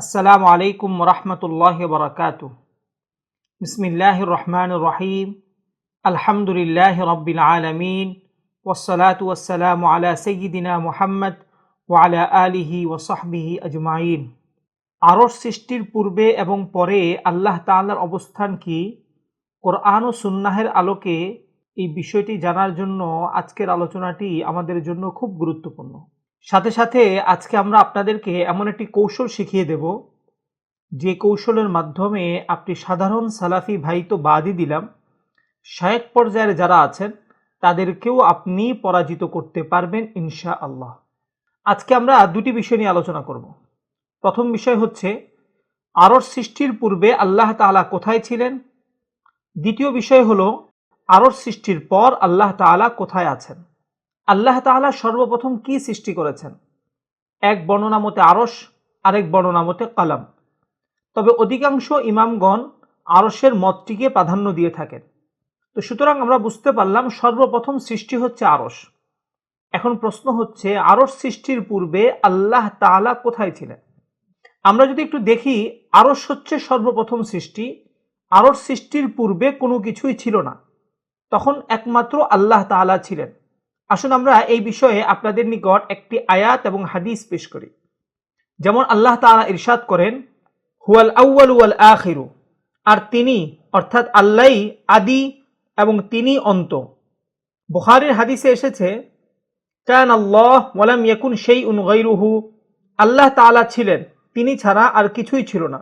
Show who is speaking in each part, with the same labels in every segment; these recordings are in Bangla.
Speaker 1: আসসালামু আলাইকুম রহমতুল্লাহ বরকাত বিসমিল্লাহ রহমান রহিম। আলহামদুলিল্লাহ রব্বিল আলমিন। ওসলাত ওসালাম আলা সঈদিনা মুহাম্মদ ওয়ালা আলিহি ওসহবিহি আজমাইন। আরশ সৃষ্টির পূর্বে এবং পরে আল্লাহ তাআলার অবস্থান কি? কোরআন ও সুন্নাহের আলোকে এই বিষয়টি জানার জন্য আজকের আলোচনাটি আমাদের জন্য খুব গুরুত্বপূর্ণ। সাথে সাথে আজকে আমরা আপনাদেরকে এমন একটি কৌশল শিখিয়ে দেব, যে কৌশলের মাধ্যমে আপনি সাধারণ সালাফি ভাই তো বাদই দিলাম, শায়েক পর্যায়ের যারা আছেন, তাদেরকেও আপনি পরাজিত করতে পারবেন ইনশা আল্লাহ আজকে আমরা দুটি বিষয় নিয়ে আলোচনা করব। প্রথম বিষয় হচ্ছে আরশ সৃষ্টির পূর্বে আল্লাহ তাআলা কোথায় ছিলেন? দ্বিতীয় বিষয় হলো আরশ সৃষ্টির পর আল্লাহ তাআলা কোথায় আছেন? আল্লাহ তাআলা সর্বপ্রথম কি সৃষ্টি করেছেন? এক বর্ণনা মতে আরশ, আরেক বর্ণনা মতে কালাম। তবে অধিকাংশ ইমামগণ আরশের মতটিকে প্রাধান্য দিয়ে থাকেন। তো সুতরাং আমরা বুঝতে পারলাম সর্বপ্রথম সৃষ্টি হচ্ছে আরশ। এখন প্রশ্ন হচ্ছে, আরশ সৃষ্টির পূর্বে আল্লাহ তাআলা কোথায় ছিলেন? আমরা যদি একটু দেখি, আরশ হচ্ছে সর্বপ্রথম সৃষ্টি। আরস সৃষ্টির পূর্বে কোনো কিছুই ছিল না। তখন একমাত্র আল্লাহ তাআলা ছিলেন। আসুন আমরা এই বিষয়ে আপনাদের নিকট একটি আয়াত এবং হাদিস পেশ করি। যেমন আল্লাহ তাআলা ইরশাদ করেন, হুয়াল আউয়াল ওয়াল আখিরু আর তিনি, অর্থাৎ আল্লাহ আদি এবং তিনি অন্ত। বুখারীর হাদিসে এসেছে, কান আল্লাহ ওয়ালাম ইয়াকুন সেই উন গৈরুহু আল্লাহ তাআলা ছিলেন, তিনি ছাড়া আর কিছুই ছিল না।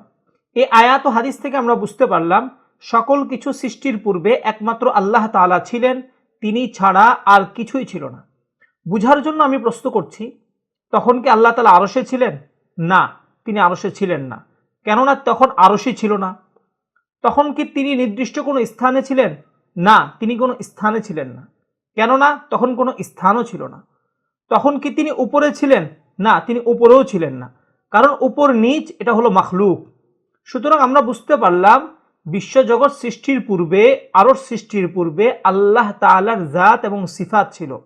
Speaker 1: এই আয়াত ও হাদিস থেকে আমরা বুঝতে পারলাম, সকল কিছু সৃষ্টির পূর্বে একমাত্র আল্লাহ তাআলা ছিলেন তিনি ছাড়া আর কিছুই ছিল না। বুঝার জন্য আমি প্রশ্ন করছি, তখন কি আল্লাহ তালা আরসে ছিলেন? না, তিনি আরসে ছিলেন না। কেননা তখন আরসই ছিল না। তখন কি তিনি নির্দিষ্ট কোনো স্থানে ছিলেন? না, তিনি কোনো স্থানে ছিলেন না। কেননা তখন কোনো স্থানও ছিল না। তখন কি তিনি উপরে ছিলেন? না, তিনি উপরেও ছিলেন না। কারণ উপর নিচ এটা হলো মাখলুক। সুতরাং আমরা বুঝতে পারলাম বিশ্বজগৎ সৃষ্টির পূর্বে আরশ সৃষ্টির পূর্বে আল্লাহ তাআলার জাত এবং সিফাত ছিল।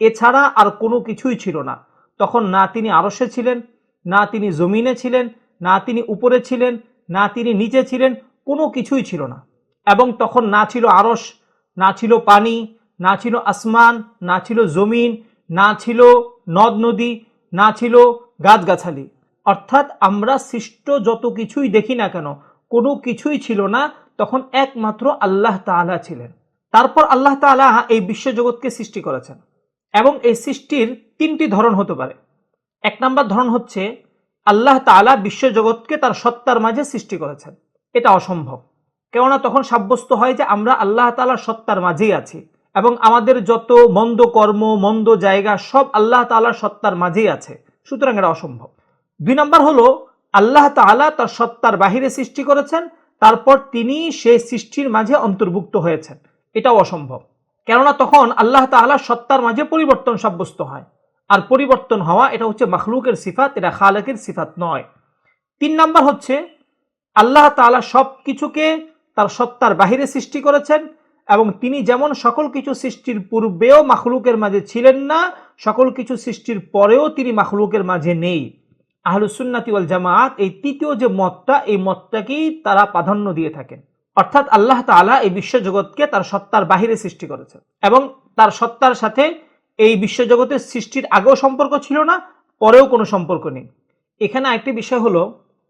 Speaker 1: এছাড়া আর কোনো কিছুই ছিল না। তখন না তিনি আরশে ছিলেন, না তিনি জমিনে ছিলেন, না তিনি উপরে ছিলেন, না তিনি নিচে ছিলেন, কোনো কিছুই ছিল না। এবং তখন না ছিল আরশ, না ছিল পানি, না ছিল আসমান, না ছিল জমিন, না ছিল নদ নদী, না ছিল গাছগাছালি। অর্থাৎ আমরা সৃষ্ট যত কিছুই দেখি না কেন কোনো কিছুই ছিল না, তখন একমাত্র আল্লাহ তাআলা ছিলেন। তারপর আল্লাহ তাআলা এই বিশ্বজগৎকে সৃষ্টি করেছেন এবং এই সৃষ্টির তিনটি ধরন হতে পারে। এক নম্বর ধরন হচ্ছে আল্লাহ তাআলা বিশ্বজগৎকে তার সত্তার মাঝে সৃষ্টি করেছেন। এটা অসম্ভব। কেননা তখন সাব্যস্ত হয় যে আমরা আল্লাহ তাআলার সত্তার মাঝেই আছি এবং আমাদের যত মন্দ কর্ম, মন্দ জায়গা সব আল্লাহ তাআলার সত্তার মাঝেই আছে। সুতরাং এটা অসম্ভব। দুই নম্বর হলো আল্লাহ তাআলা তার সত্তার বাহিরে সৃষ্টি করেছেন, তারপর তিনি সেই সৃষ্টির মাঝে অন্তর্ভুক্ত হয়েছেন। এটাও অসম্ভব। কেননা তখন আল্লাহ তাআলা সত্তার মাঝে পরিবর্তন সাব্যস্ত হয়। আর পরিবর্তন হওয়া এটা হচ্ছে মখলুকের সিফাত, এটা খালেকের সিফাত নয়। তিন নাম্বার হচ্ছে, আল্লাহ তাআলা সব কিছুকে তার সত্তার বাহিরে সৃষ্টি করেছেন এবং তিনি যেমন সকল কিছু সৃষ্টির পূর্বেও মাখলুকের মাঝে ছিলেন না, সকল কিছু সৃষ্টির পরেও তিনি মাখলুকের মাঝে নেই। আহলুসুন্নাতি ওয়াল জামাত এই তৃতীয় যে মতটা, এই মতটাকেই তারা প্রাধান্য দিয়ে থাকেন। অর্থাৎ আল্লাহ তাআলা এই বিশ্বজগৎকে তার সত্তার বাহিরে সৃষ্টি করেছে এবং তার সত্তার সাথে এই বিশ্বজগতের সৃষ্টির আগেও সম্পর্ক ছিল না, পরেও কোনো সম্পর্ক নেই। এখানে একটি বিষয় হলো,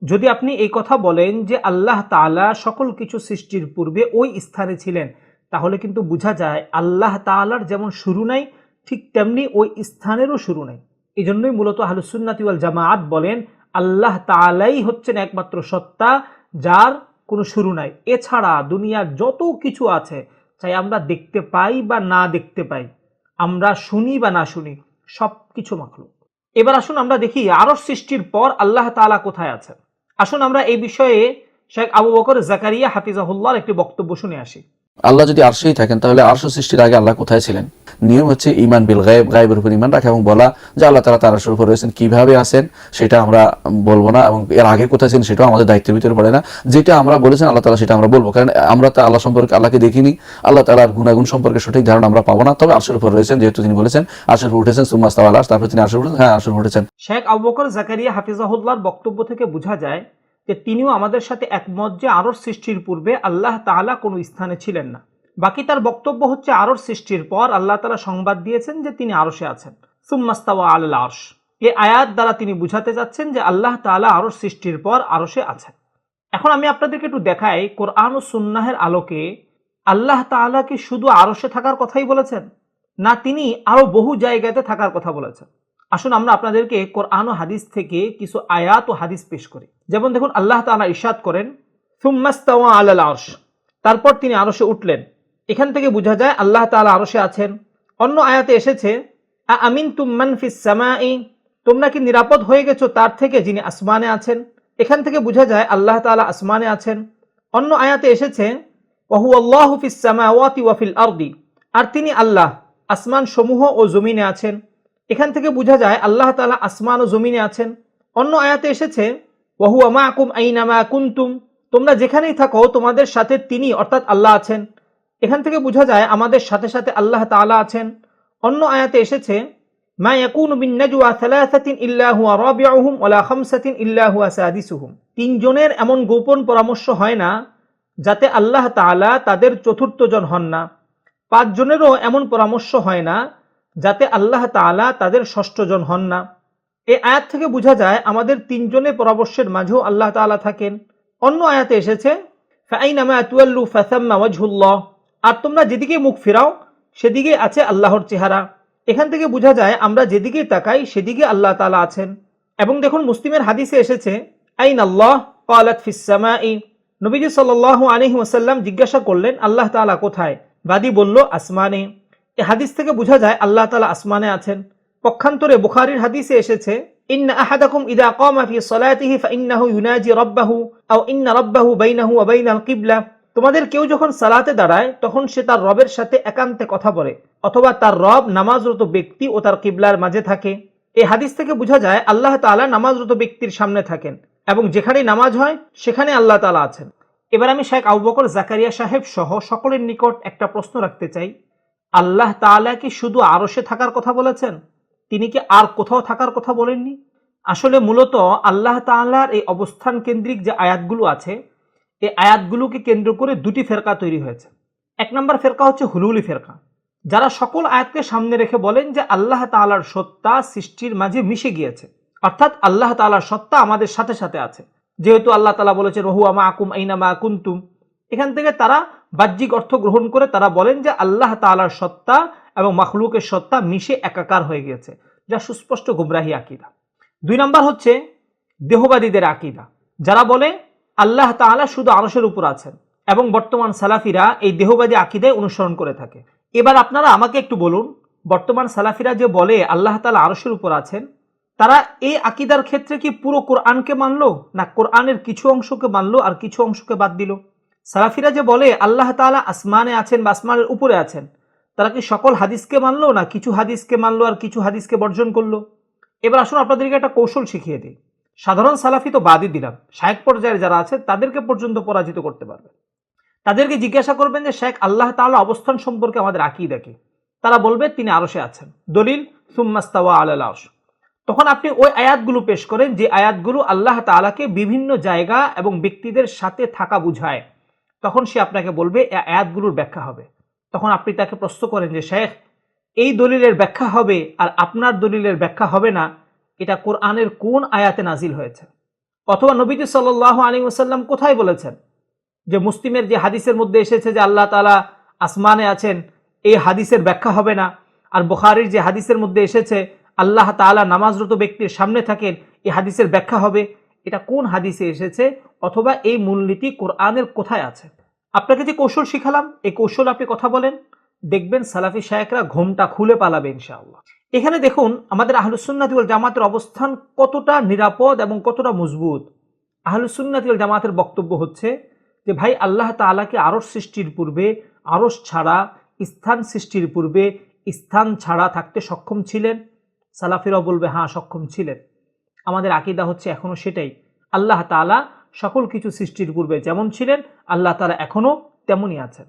Speaker 1: যদি আপনি এই কথা বলেন যে আল্লাহ তাআলা সকল কিছু সৃষ্টির পূর্বে ওই স্থানে ছিলেন, তাহলে কিন্তু বোঝা যায় আল্লাহ তাআলার যেমন শুরু নাই, ঠিক তেমনি ওই স্থানেরও শুরু নাই। এই জন্যই মূলত আহলুসুন্নাতি ওয়াল জামাআত বলেন, আল্লাহ তাআলাই হচ্ছেন একমাত্র সত্তা যার কোনো শুরু নাই। এছাড়া দুনিয়ার যত কিছু আছে, চাই আমরা দেখতে পাই বা না দেখতে পাই, আমরা শুনি বা না শুনি সব কিছু মাখলুক। এবার আসুন আমরা দেখি আরশ সৃষ্টির পর আল্লাহ তাআলা কোথায় আছেন। আসুন আমরা এই বিষয়ে শেখ আবু বকর জাকারিয়া হাফিজাহুল্লাহর একটি বক্তব্য শুনে আসি।
Speaker 2: আল্লাহ যদি আরশেই থাকেন তাহলে আরশ সৃষ্টির আগে আল্লাহ কোথায় ছিলেন? নিয়ম হচ্ছে ইমান বিল গায়েব গায়েবের উপর ইমান রাখা এবং বলা যে আল্লাহ তালা তার আরশের রয়েছেন। কীভাবে আছেন সেটা আমরা বলব না এবং এর আগে কোথায় ছিলেন সেটাও আমাদের দায়িত্বের ভিতরে পড়ে না। যেটা আমরা বলেছেন আল্লাহ তালা সেটা আমরা বলব। কারণ আমরা তো আল্লাহ সম্পর্কে আল্লাহকে দেখিনি। আল্লাহ তালার গুণাগুণ সম্পর্কে সঠিক ধারণা আমরা পাবো না। তবে আরশের উপর রয়েছেন যেহেতু তিনি বলেছেন আরশের উপর উঠেছেন সুম্মাস্তা আল্লাহ তারপর তিনি আরশের উঠেছেন, হ্যাঁ আরশের উঠেছেন।
Speaker 1: শেখ আবু বকর জাকারিয়া হাফিজাহুল্লাহর বক্তব্য থেকে বোঝা যায় যে তিনিও আমাদের সাথে একমত যে আরর সৃষ্টির পূর্বে আল্লাহ তাআলা কোনো স্থানে ছিলেন না। বাকি তার বক্তব্য হচ্ছে আরর সৃষ্টির পর আল্লাহ তাআলা সংবাদ দিয়েছেন যে তিনি আরশে আছেন। সুম্মাস্তাওয়া আল আরশ। এই আয়াত দ্বারা তিনি বুঝাতে যাচ্ছেন যে আল্লাহ তাআলা আরর সৃষ্টির পর আরশে আছেন। এখন আমি আপনাদেরকে একটু দেখাই কোরআন ও সুন্নাহের আলোকে আল্লাহ তাআলা কি শুধু আরশে থাকার কথাই বলেছেন? না, তিনি আরও বহু জায়গাতে থাকার কথা বলেছেন। আসুন আমরা আপনাদেরকে কোরআন ও হাদিস থেকে কিছু আয়াত ও হাদিস পেশ করি। যেমন দেখুন, আল্লাহ তাআলা ইরশাদ করেন সুম্মাস্তাওয়া আলাল আরশ। তারপর তিনি আরশে উঠলেন। এখান থেকে বোঝা যায়, আল্লাহ তাআলা আরশে আছেন। অন্য আয়াতে এসেছে, আ আমিন তুম্মান ফিস সামাই? তোমরা কি নিরাপদ হয়ে গেছো তার থেকে যিনি আসমানে আছেন? এখান থেকে বোঝা যায়, আল্লাহ তাআলা আসমানে আছেন। অন্য আয়াতে এসেছে ওহু আল্লাহ ফিস সামাওয়াতি ওয়া ফিল আরদি। আর তিনি আল্লাহ আসমান সমূহ ও জমিনে আছেন। এখান থেকে বোঝা যায় আল্লাহ তাআলা আসমান ও জমিনে আছেন। অন্য আয়াতে এসেছে ওহু আমাকুম আইনামা কুনতুম তোমরা যেখানেই থাকো, তোমাদের সাথে তিনি অর্থাৎ আল্লাহ আছেন। এখান থেকে বোঝা যায় আমাদের সাথে সাথে আল্লাহ তাআলা আছেন। অন্য আয়াতে এসেছে, মা ইয়াকুনু বিন নাজওয়া থালাথাতিন ইল্লা হুয়া রাবিউহুম খামসাতিন ইল্লা সাদিসুহুম। তিনজনের এমন গোপন পরামর্শ হয় না, যাতে আল্লাহ তাআলা তাদের চতুর্থ জন হন না। পাঁচজনেরও এমন পরামর্শ হয় না যাতে আল্লাহ তাআলা তাদের ষষ্ঠ জন হন না। এই আয়াত থেকে বোঝা যায়, আমাদের তিনজনে পরামর্শের মাঝেও আল্লাহ তাআলা থাকেন। অন্য আয়াতে এসেছে আর তোমরা যেদিকে মুখ ফেরাও, সেদিকে আছে আল্লাহর চেহারা। এখান থেকে বোঝা যায়, আমরা যেদিকে তাকাই, সেদিকে আল্লাহ তাআলা আছেন। এবং দেখুন, মুসলিমের হাদিসে এসেছে আইন আল্লাহ নবীজি সাল্লাল্লাহু আলাইহি ওয়াসাল্লাম জিজ্ঞাসা করলেন, আল্লাহ তাআলা কোথায়? বাদী বলল, আসমানে। এ হাদিস থেকে বোঝা যায় আল্লাহ তাআলা আসমানে আছেন। পক্ষান্তরে বুখারীর হাদিসে এসেছে রাব্বাহু ইন্না রাব্বাহু তোমাদের কেউ যখন সালাতে দাঁড়ায়, তখন সে তার রবের সাথে একান্তে কথা বলে, অথবা তার রব নামাজরত ব্যক্তি ও তার কিবলার মাঝে থাকে। এই হাদিস থেকে বোঝা যায় আল্লাহ তাআলা নামাজরত ব্যক্তির সামনে থাকেন এবং যেখানে নামাজ হয়, সেখানে আল্লাহ তালা আছেন। এবার আমি শেখ আবু বকর জাকারিয়া সাহেব সহ সকলের নিকট একটা প্রশ্ন রাখতে চাই। আল্লাহ তাআলা কি শুধু আরশে থাকার কথা বলেছেন? তিনি কি আর কোথাও থাকার কথা বলেননি? আসলে মূলত আল্লাহ তাআলার এই অবস্থান কেন্দ্রিক যে আয়াতগুলো আছে, এই আয়াতগুলোকে কেন্দ্র করে দুটি ফেরকা তৈরি হয়েছে। এক নম্বর ফেরকা হচ্ছে হুলুলি ফেরকা। যারা সকল আয়াতকে সামনে রেখে বলেন যে আল্লাহ তাআলার সত্তা সৃষ্টির মাঝে মিশে গিয়েছে, অর্থাৎ আল্লাহ তাআলার সত্তা আমাদের সাথে সাথে আছে। যেহেতু আল্লাহ তালা বলেছেন রহু আমা আকুম আইনা মা কুন্তুম। এখান থেকে তারা বাহ্যিক অর্থ গ্রহণ করে তারা বলেন যে আল্লাহ তাআলার সত্তা এবং মাখলুকের সত্তা মিশে একাকার হয়ে গিয়েছে, যা সুস্পষ্ট গুমরাহি আকিদা। দুই নম্বর হচ্ছে দেহবাদীদের আকিদা। যারা বলে আল্লাহ তাআলা শুধু আরশের উপর আছেন এবং বর্তমান সালাফিরা এই দেহবাদী আকিদায় অনুসরণ করে থাকে। এবার আপনারা আমাকে একটু বলুন, বর্তমান সালাফিরা যে বলে আল্লাহ তালা আরশের উপর আছেন, তারা এই আকিদার ক্ষেত্রে কি পুরো কোরআনকে মানলো না কোরআনের কিছু অংশকে মানলো আর কিছু অংশকে বাদ দিল? সালাফিরা যে বলে, আল্লাহ তাআলা আসমানে আছেন বা আসমানের উপরে আছেন, তারা কি সকল হাদিসকে মানলো না কিছু হাদিসকে মানলো আর কিছু হাদিসকে বর্জন করল? এবার আসুন আপনাদেরকে একটা কৌশল শিখিয়ে দিই। সাধারণ সালাফি তো বাদই দিলাম। শায়েক পর্যায়ে যারা আছে, তাদেরকে পর্যন্ত পরাজিত করতে পারবে। তাদেরকে জিজ্ঞাসা করবেন যে শেখ আল্লাহ তাআলা অবস্থান সম্পর্কে আমাদের আকিদা দেখে তারা বলবে, তিনি আরশে আছেন। দলিল, সুম্মাস্তাওয়া আলাল আরশ। তখন আপনি ওই আয়াতগুলো পেশ করেন, যে আয়াতগুলো আল্লাহ তাআলাকে বিভিন্ন জায়গা এবং ব্যক্তিদের সাথে থাকা বুঝায়। তখন সে আপনাকে বলবে আয়াতগুলোর ব্যাখ্যা হবে। তখন আপনি তাকে প্রশ্ন করেন যে, শেখ, এই দলিলের ব্যাখ্যা হবে আর আপনার দলিলের ব্যাখ্যা হবে না, এটা কোরআনের কোন আয়াতে নাজিল হয়েছে? অথবা নবীজি সাল্লাহ আলী ওসাল্লাম কোথায় বলেছেন যে, মুসলিমের যে হাদিসের মধ্যে এসেছে যে, আল্লাহ তালা আসমানে আছেন, এই হাদিসের ব্যাখ্যা হবে না। আর বুখারির যে হাদিসের মধ্যে এসেছে, আল্লাহ তাআলা নামাজরত ব্যক্তির সামনে থাকেন, এই হাদিসের ব্যাখ্যা হবে। এটা কোন হাদিসে এসেছে অথবা এই মূলনীতি কোরআনের কোথায় আছে? আপনাকে যে কৌশল শিখালাম, এই কৌশল আপনি কথা বলেন, দেখবেন সালাফি শায়েকরা ঘোমটা খুলে পালাবে ইনশাআল্লাহ। এখানে দেখুন, আমাদের আহলুসুন্নাতি জামাতের অবস্থান কতটা নিরাপদ এবং কতটা মজবুত। আহলুসুন্নাতি জামাতের বক্তব্য হচ্ছে যে, ভাই, আল্লাহ তাআলাকে আরশ সৃষ্টির পূর্বে, আরশ ছাড়া, স্থান সৃষ্টির পূর্বে, স্থান ছাড়া থাকতে সক্ষম ছিলেন? সালাফিরাও বলবে হ্যাঁ সক্ষম ছিলেন। আমাদের আকিদা হচ্ছে এখনও সেটাই। আল্লাহ তাআলা সকল কিছু সৃষ্টির পূর্বে যেমন ছিলেন, আল্লাহ তালা এখনও তেমনই আছেন।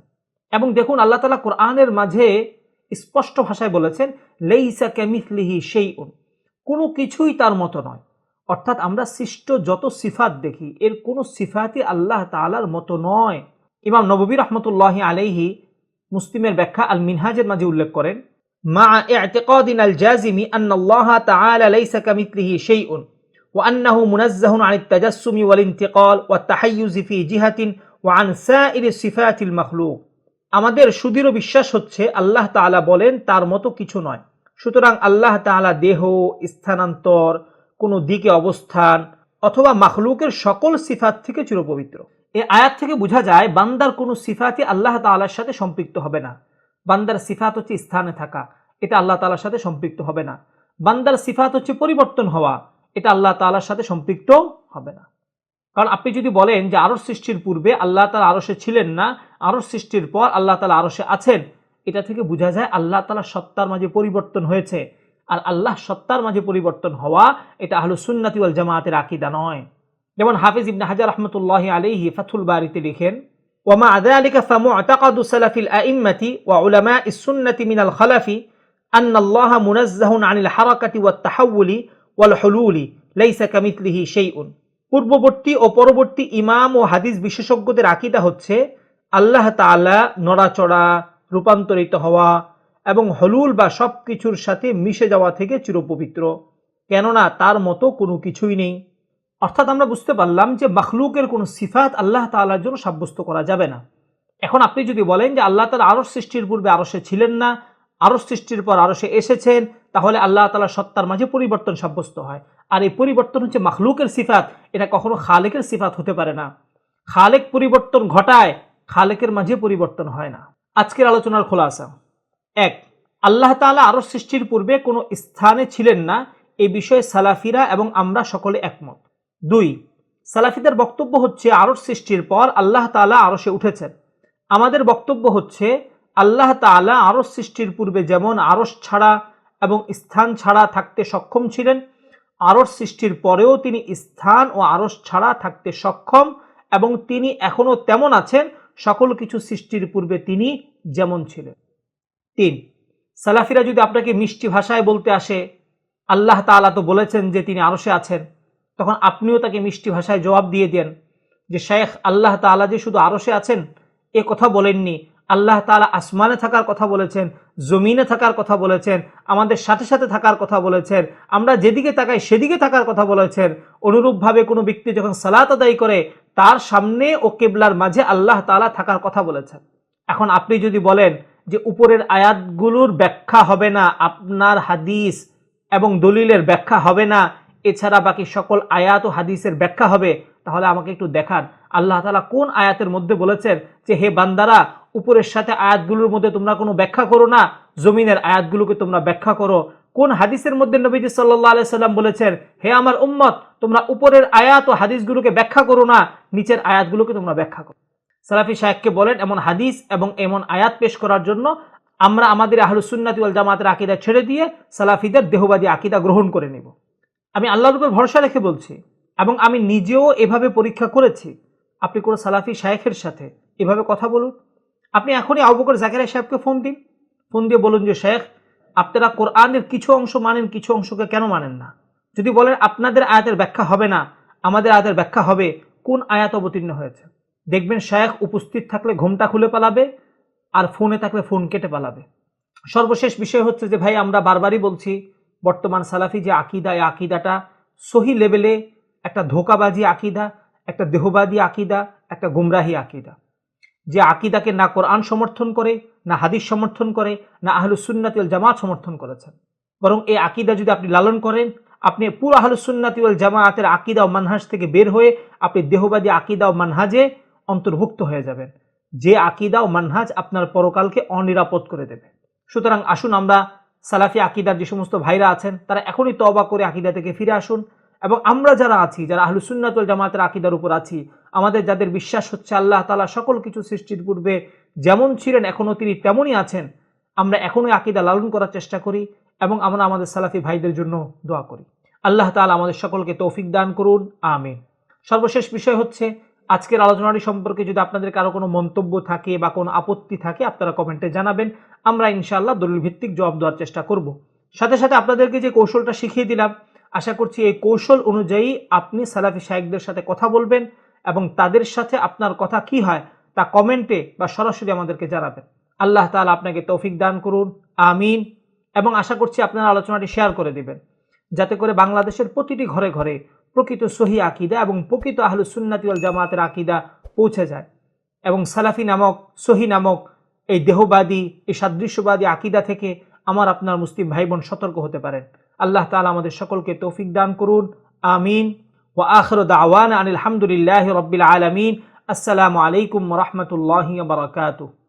Speaker 1: এবং দেখুন, আল্লাহ তালা কোরআনের মাঝে স্পষ্ট ভাষায় বলেছেন, লেইসা কেমিথলিহি সেই কোনো কিছুই তার মতো নয়। অর্থাৎ আমরা সৃষ্ট যত সিফাত দেখি, এর কোনো সিফাতই আল্লাহ তাআলার মতো নয়। ইমাম নববী রহমতুল্লাহ আলাইহি মুসলিমের ব্যাখ্যা আল মিনহাজের মাঝে উল্লেখ করেন মা اعتقادنا الجازم أن الله تعالى ليس كمثله شيء وأنه منزه عن التجسم والانتقال والتحيز في جهة وعن سائر صفات المخلوق আমাদের সুদৃঢ় বিশ্বাস হচ্ছে আল্লাহ তাআলা বলেন তার মতো কিছু নয় সুতরাং আল্লাহ তাআলা দেহ স্থানান্তর কোনো দিকে অবস্থান অথবা মাখলুকের সকল সিফাত থেকে চিরপবিত্র এই আয়াত থেকে বোঝা যায় বান্দার কোনো সিফাতই আল্লাহ তাআলার সাথে সম্পৃক্ত হবে না বান্দার সিফাত হচ্ছে স্থানে থাকা। এটা আল্লাহ তালার সাথে সম্পৃক্ত হবে না। বান্দার সিফাত হচ্ছে পরিবর্তন হওয়া। এটা আল্লাহ তাআলার সাথে সম্পৃক্ত হবে না। কারণ আপনি যদি বলেন যে আরশ সৃষ্টির পূর্বে আল্লাহ তালা আরশে ছিলেন না, আরশ সৃষ্টির পর আল্লাহ তালা আরশে আছেন, এটা থেকে বোঝা যায় আল্লাহ তালা সত্তার মাঝে পরিবর্তন হয়েছে। আর আল্লাহ সত্তার মাঝে পরিবর্তন হওয়া, এটা আহলু সুন্নাতি জামাতের আকিদা নয়। যেমন হাফিজ ইবনে হাজার রহমতুল্লাহ আলাইহি ফাথুল বারিতে লিখেন ومع ذلك فمعتقد سلف الأئمة وعلماء السنة من الخلف أن الله منزه عن الحركة والتحول والحلول ليس كمثله شيء পূর্ববর্তী ও পরবর্তী ইমাম ও হাদিস বিশেষজ্ঞদের আকিদা হচ্ছে আল্লাহ তাআলা নড়াচড়া রূপান্তরিত হওয়া এবং হলুল বা সব কিছুর সাথে মিশে যাওয়া থেকে চিরপবিত্র কেননা তার মতো কোনো কিছুই নেই অর্থাৎ আমরা বুঝতে পারলাম যে মখলুকের কোনো সিফাত আল্লাহ তাআলার জন্য সাব্যস্ত করা যাবে না। এখন আপনি যদি বলেন যে আল্লাহ তালা আরস সৃষ্টির পূর্বে আরসে ছিলেন না আরস সৃষ্টির পর আরসে এসেছেন, তাহলে আল্লাহ তালা সত্তার মাঝে পরিবর্তন সাব্যস্ত হয়। আর এই পরিবর্তন হচ্ছে মাখলুকের সিফাত, এটা কখনো খালেকের সিফাত হতে পারে না। খালেক পরিবর্তন ঘটায়, খালেকের মাঝে পরিবর্তন হয় না। আজকের আলোচনার খোলাসা। এক, আল্লাহ তাআলা আরও সৃষ্টির পূর্বে কোনো স্থানে ছিলেন না এই বিষয়ে সালাফিরা এবং আমরা সকলে একমত। দুই, সালাফিদের বক্তব্য হচ্ছে আরশ সৃষ্টির পর আল্লাহ তাআলা আরশে উঠেছেন। আমাদের বক্তব্য হচ্ছে আল্লাহ তাআলা আরশ সৃষ্টির পূর্বে যেমন আরশ ছাড়া এবং স্থান ছাড়া থাকতে সক্ষম ছিলেন, আরশ সৃষ্টির পরেও তিনি স্থান ও আরশ ছাড়া থাকতে সক্ষম এবং তিনি এখনও তেমন আছেন, সকল কিছু সৃষ্টির পূর্বে তিনি যেমন ছিলেন। তিন, সালাফিরা যদি আপনাকে মিষ্টি ভাষায় বলতে আসে, আল্লাহ তাআলা তো বলেছেন যে তিনি আরশে আছেন। তখন আপনিও তাকে মিষ্টি ভাষায় জবাব দিয়ে দেন যে শেখ আল্লাহ তাআলা যে শুধু আরশে আছেন, এ কথা বলেননি। আল্লাহ তাআলা আসমানে থাকার কথা বলেছেন, জমিনে থাকার কথা বলেছেন, আমাদের সাথে সাথে থাকার কথা বলেছেন, আমরা যেদিকে তাকাই সেদিকে থাকার কথা বলেছেন। অনুরূপভাবে কোনো ব্যক্তি যখন সালাত আদায় করে, তার সামনে ও কেবলার মাঝে আল্লাহ তাআলা থাকার কথা বলেছেন। এখন আপনি যদি বলেন যে, উপরের আয়াতগুলোর ব্যাখ্যা হবে না, আপনার হাদিস এবং দলিলের ব্যাখ্যা হবে না এছাড়া বাকি সকল আয়াত ও হাদিসের ব্যাখ্যা হবে, তাহলে আমাকে একটু দেখান। আল্লাহ তালা কোন আয়াতের মধ্যে বলেছেন যে, হে বান্দারা, উপরের সাথে আয়াতগুলোর মধ্যে তোমরা কোনো ব্যাখ্যা করো না, জমিনের আয়াতগুলোকে তোমরা ব্যাখ্যা করো। কোন হাদিসের মধ্যে নবীজি সাল্লাহ আলাই সাল্লাম বলেছেন, হে আমার উম্মত, তোমরা উপরের আয়াত ও হাদিসগুলোকে ব্যাখ্যা করো না, নিচের আয়াতগুলোকে তোমরা ব্যাখ্যা করো। সালাফি সাহেবকে বলেন, এমন হাদিস এবং এমন আয়াত পেশ করার জন্য আমরা আমাদের আহলুসুন্নাতি জামাতের আকিদা ছেড়ে দিয়ে সালাফিদের দেহবাদী আকিদা গ্রহণ করে নেব। আমি আল্লাহর উপর ভরসা রেখে বলছি এবং আমি নিজেও এভাবে পরীক্ষা করেছি। আপনি কোনো সালাফি শায়েখের সাথে এভাবে কথা বলুন। আপনি এখনই আবুকর জাকেরা সাহেবকে ফোন দিন। ফোন দিয়ে বলুন যে শেখ আপনারা কোরআনের কিছু অংশ মানেন, কিছু অংশকে কেন মানেন না? যদি বলেন আপনাদের আয়াতের ব্যাখ্যা হবে না, আমাদের আয়াতের ব্যাখ্যা হবে, কোন আয়াত অবতীর্ণ হয়েছে? দেখবেন শেখ উপস্থিত থাকলে ঘুমটা খুলে পালাবে আর ফোনে থাকলে ফোন কেটে পালাবে। সর্বশেষ বিষয় হচ্ছে যে, ভাই, আমরা বারবারই বলছি বর্তমান সালাফি যে আকিদা, এই আকিদাটা সহি লেভেলে একটা ধোকাবাজি আকিদা, একটা দেহবাদী আকিদা, একটা গুমরাহি আকিদা। যে আকিদাকে না কোরআন সমর্থন করে, না হাদিস সমর্থন করে, না আহলুসুন্নাতিউল জামাত সমর্থন করেছেন। বরং এই আকিদা যদি আপনি লালন করেন, আপনি পুরো আহলুসুন্নাতিউল জামায়াতের আকিদা ও মানহাজ থেকে বের হয়ে আপনি দেহবাদী আকিদা ও মানহাজে অন্তর্ভুক্ত হয়ে যাবেন। যে আকিদা ও মানহাজ আপনার পরকালকে অনিরাপদ করে দেবে। সুতরাং আসুন আমরা সালাফি আকিদার যে সমস্ত ভাইরা আছেন, তারা এখনই তবা করে আকিদা থেকে ফিরে আসুন। এবং আমরা যারা আছি, যারা আহলুসুন্নাতুল জামাতের আকিদার উপর আছি, আমাদের যাদের বিশ্বাস হচ্ছে আল্লাহ তালা সকল কিছু সৃষ্টির পূর্বে যেমন ছিলেন, এখনও তিনি তেমনই আছেন, আমরা এখনই আকিদা লালন করার চেষ্টা করি এবং আমরা আমাদের সালাফি ভাইদের জন্য দোয়া করি। আল্লাহ তালা আমাদের সকলকে তৌফিক দান করুন, আমিন। সর্বশেষ বিষয় হচ্ছে আজকের আলোচনাটি সম্পর্কে যদি আপনাদের কারও কোনো মন্তব্য থাকে বা কোনো আপত্তি থাকে, আপনারা কমেন্টে জানাবেন। আমরা ইনশাআল্লাহ দলিল ভিত্তিক জবাব দেওয়ার চেষ্টা করব। সাথে সাথে আপনাদেরকে যে কৌশলটা শিখিয়ে দিলাম, আশা করছি এই কৌশল অনুযায়ী আপনি সালাফি শাহেকদের সাথে কথা বলবেন এবং তাদের সাথে আপনার কথা কি হয় তা কমেন্টে বা সরাসরি আমাদেরকে জানাবেন। আল্লাহ তাআলা আপনাকে তৌফিক দান করুন। আমিন। এবং আশা করছি আপনারা আলোচনাটি শেয়ার করে দিবেন। যাতে করে বাংলাদেশের প্রতিটি ঘরে ঘরে প্রকৃত সহি আকিদা এবং প্রকৃত আহলু সুন্নাতি ওয়াল জামাতের আকিদা পৌঁছে যায়। এবং সালাফি নামক, সহি নামক এই দেহবাদী, এই সাদৃশ্যবাদী আকিদা থেকে আমার আপনার মুসলিম ভাই বোন সতর্ক হতে পারেন। আল্লাহ তালা আমাদের সকলকে তৌফিক দান করুন। আমিন। ও আখির দাওয়ান আনিল হামদুলিল্লাহি রাব্বিল আলামিন। আসসালামু আলাইকুম রাহমাতুল্লাহি ওয়া বারাকাতুহু।